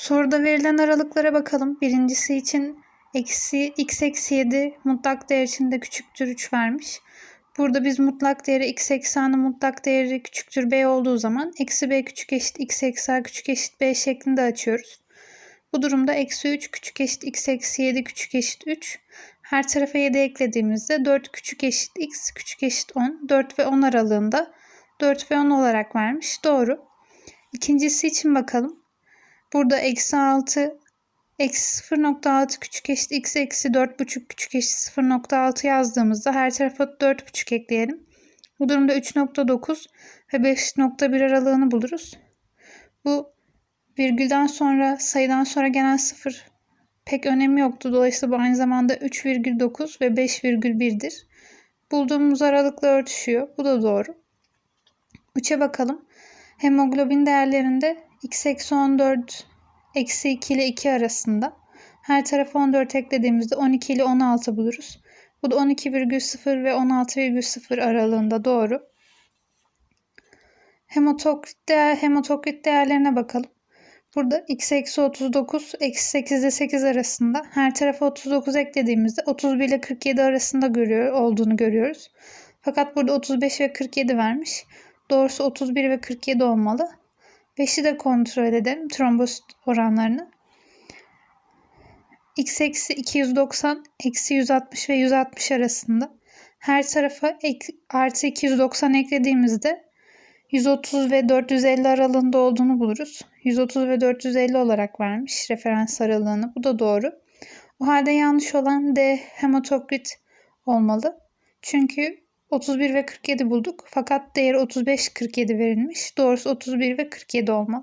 Soruda verilen aralıklara bakalım. Birincisi için eksi x eksi 7 mutlak değer içinde küçüktür 3 vermiş. Burada biz mutlak değeri x eksi a'nın mutlak değeri küçüktür b olduğu zaman eksi b küçük eşit x eksi a küçük eşit b şeklinde açıyoruz. Bu durumda eksi 3 küçük eşit x eksi 7 küçük eşit 3. Her tarafa 7 eklediğimizde 4 küçük eşit x küçük eşit 10. 4 ve 10 aralığında 4 ve 10 olarak vermiş. Doğru. İkincisi için bakalım. Burada eksi 6 eksi 0.6 küçük eşit x eksi 4.5 küçük eşit 0.6 yazdığımızda her tarafa 4.5 ekleyelim. Bu durumda 3.9 ve 5.1 aralığını buluruz. Bu virgülden sonra sayıdan sonra gelen sıfır pek önemi yoktu. Dolayısıyla bu aynı zamanda 3,9 ve 5,1'dir. Bulduğumuz aralıkla örtüşüyor. Bu da doğru. 3'e bakalım. Hemoglobin değerlerinde x eksi 14 eksi 2 ile 2 arasında. Her tarafa 14 eklediğimizde 12 ile 16 buluruz. Bu da 12,0 ve 16,0 aralığında doğru. Hematokrit, değer, hematokrit değerlerine bakalım. Burada x eksi 39 eksi 8 ile 8 arasında. Her tarafa 39 eklediğimizde 31 ile 47 arasında görüyor, olduğunu görüyoruz. Fakat burada 35 ve 47 vermiş. Doğrusu 31 ve 47 olmalı. 5'i de kontrol edelim trombosit oranlarını. x eksi 290 eksi 160 ve 160 arasında. Her tarafa ek, artı 290 eklediğimizde 130 ve 450 aralığında olduğunu buluruz. 130 ve 450 olarak vermiş referans aralığını. Bu da doğru. O halde yanlış olan D hematokrit olmalı. Çünkü 31 ve 47 bulduk. Fakat değeri 35-47 verilmiş. Doğrusu 31 ve 47 olmalı.